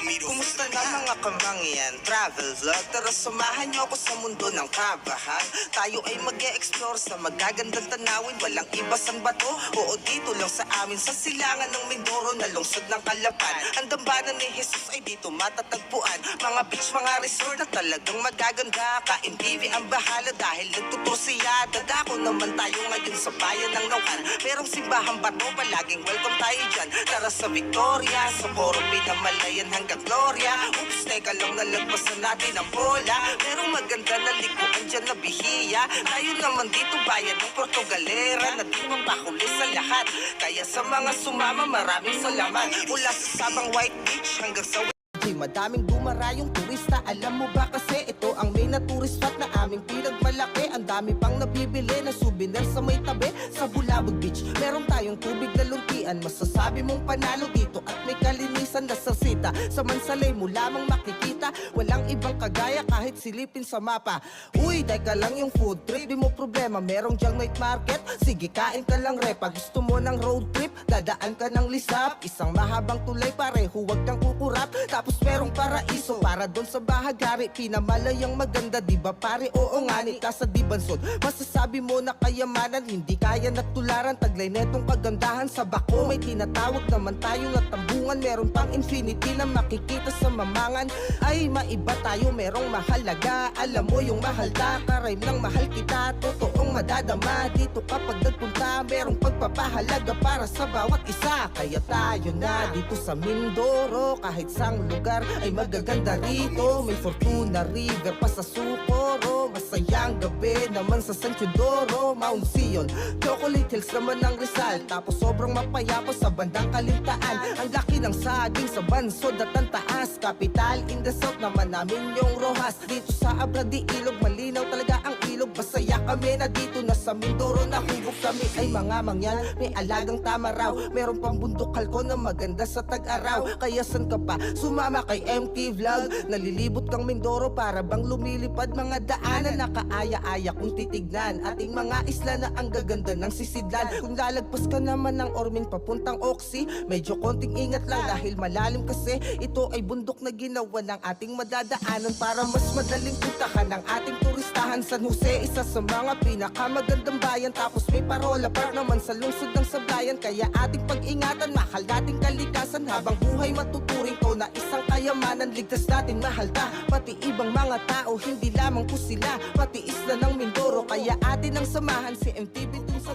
Kumusta na? Mga kamangyan? Travel vlog, tara samahan niyo ako sa mundo ng kabahan. Tayo ay mag explore sa magagandang tanawin. Walang iba sang bato, oo dito lang sa amin Sa silangan ng Mindoro na lungsod ng Kalapan. Ang dambanan ni Jesus ay dito matatagpuan. Mga beach, mga resort na talagang magaganda. Kain TV ang bahala dahil nagtutur siya. Dadako naman tayo ngayon sa bayan ng Naukan Merong simbahan bato, palaging welcome tayo dyan. Tara sa Victoria, sa Coro Pinamalayan hanggang Gloria. Oops, teka lang nalagpasan natin ang bola. Merong maganda na likuan dyan na bihiya. Tayo naman dito bayan ng Portugalera Na di mapahuli sa lahat. Kaya sa mga sumama maraming salamat. Mula sa Sabang White Beach hanggang sa madaming dumarayong turista. Alam mo ba kasi ito ang main na tourist spot Beach. Meron tayong tubig na luntian. Masasabi mong panalo dito At may kalinisan na sasita Sa Mansalay mo lamang makikita. Walang ibang kagaya kahit silipin sa mapa. Uy, ka lang yung food trip. Di mo problema, merong dyang night market. Sige, kain ka lang repa. Gusto mo ng road trip Dadaan ka ng lisap. Isang mahabang tulay pare Huwag kang kukurap. Tapos merong paraiso Para doon sa bahagari Pinamalayang maganda Di ba pare? Oo nga ni sa Dibansod. Masasabi mo na kayamanan Hindi kaya natularan Taglay netong kagandahan Sa bako. May tinatawag naman tayo na tambungan Meron pang infinity na makikita sa mamangan. Ay maiba tayo merong mahalaga. Alam mo yung mahal ta Karime ng mahal kita. Totoong madadama Dito kapag nagpunta. Merong pagpapahalaga para sa bawat isa. Kaya tayo na dito sa Mindoro. Kahit sang lugar ay magaganda rito. May Fortuna River pa sa Sukoro Masayang gabi naman sa San Teodoro. Mount Zion, Chocolate Hills naman ang Rizal Tapos sobrang mapayapa sa bandang kalintaan. Ang laki ng saging sa bansod at ang taas. Capital in the south naman namin yung Rojas. Dito sa Abradi Ilog malinaw talaga ang ilog. Masaya kami na dito sa Mindoro Nahubog kami ay mga mangyan May alagang tama raw. Meron pang bundok halko na maganda sa tag-araw. Kaya san ka pa sumama kay MT Vlog? Nalilibot kang Mindoro para bang lumilipad Mga daanan. Nakaaya-aya kung titignan. Ating mga isla na ang gaganda ng sisidlan. Kung lalagpas ka naman ng Ormin papuntang Oxy Medyo konting ingat lang dahil malalim kasi Ito ay bundok na ginawa ng ating madadaanan Para mas madaling puntahan ng ating turistahan. San Jose, isa sa mga pinakamagandang bayan Tapos may parola park naman sa lungsod ng Sablayan. Kaya ating pag-ingatan, mahal nating kalikasan Habang buhay matuturing ko na isang kayamanan Ligtas natin mahal ta, pati ibang mga tao Hindi lamang po sila, pati isla ng Mindoro. Kaya atin ang samahan si MTV dun sa